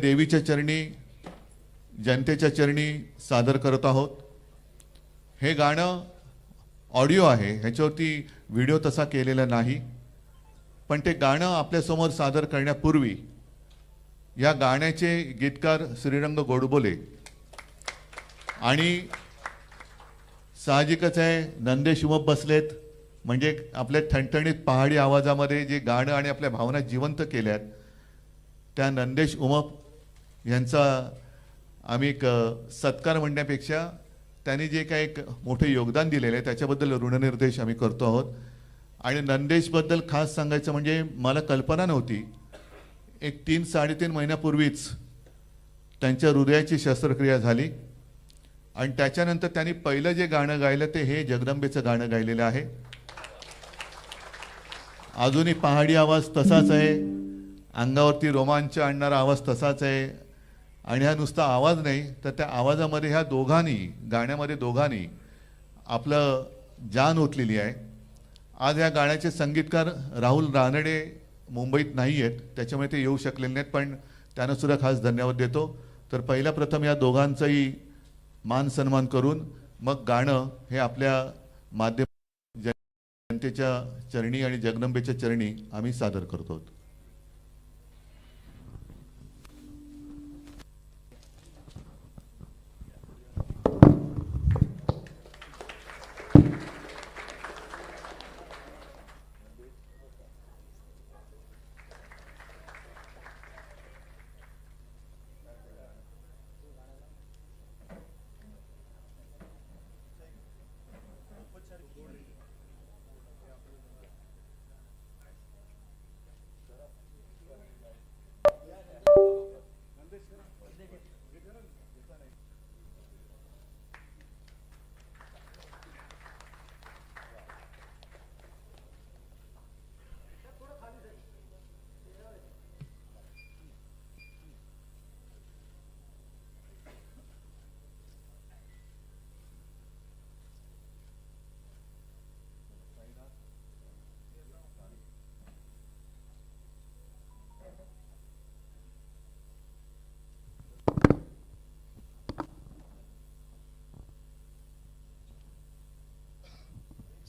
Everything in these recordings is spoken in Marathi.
देवीच्या चरणी जनतेच्या चरणी सादर करत आहोत. हे गाणं ऑडिओ आहे ह्याच्यावरती व्हिडिओ तसा केलेला नाही पण ते गाणं आपल्यासमोर सादर करण्यापूर्वी या गाण्याचे गीतकार श्रीरंग गोडबोले आणि साहजिकच आहे नंदेश उमप बसलेत म्हणजे आपल्या ठणठणीत पहाडी आवाजामध्ये जे गाणं आणि आपल्या भावना जिवंत केल्यात त्या नंदेश उमप यांचा आम्ही एक सत्कार म्हणण्यापेक्षा त्यांनी जे काही एक मोठे योगदान दिलेलं आहे त्याच्याबद्दल ऋणनिर्देश आम्ही करतो आहोत. आणि नंदेशबद्दल खास सांगायचं म्हणजे मला कल्पना नव्हती. एक तीन साडेतीन महिन्यापूर्वीच त्यांच्या हृदयाची शस्त्रक्रिया झाली. आणि त्याच्यानंतर त्यांनी पहिलं जे गाणं गायलं ते हे जगदंबेचं गाणं गायलेलं आहे. अजूनही पहाडी आवाज तसाच आहे. अंगावरती रोमांच आणणारा आवाज तसाच आहे. आणि हा नुसता आवाज नाही तर त्या आवाजामध्ये ह्या दोघांनी गाण्यामध्ये दोघांनी आपलं जान ओतलेली आहे. आज या गाण्याचे संगीतकार राहुल रानडे मुंबईत नाही आहेत त्याच्यामुळे ते येऊ शकलेले नाहीत पण त्यांना सुद्धा खास धन्यवाद देतो. तर पहिल्या प्रथम या दोघांचाही मान सन्मान करून मग गाणं हे आपल्या माध्यम जनतेच्या चरणी आणि जगदंबेच्या चरणी आम्ही सादर करतो.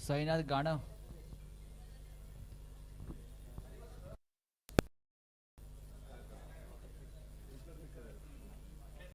सईनाथ गाणं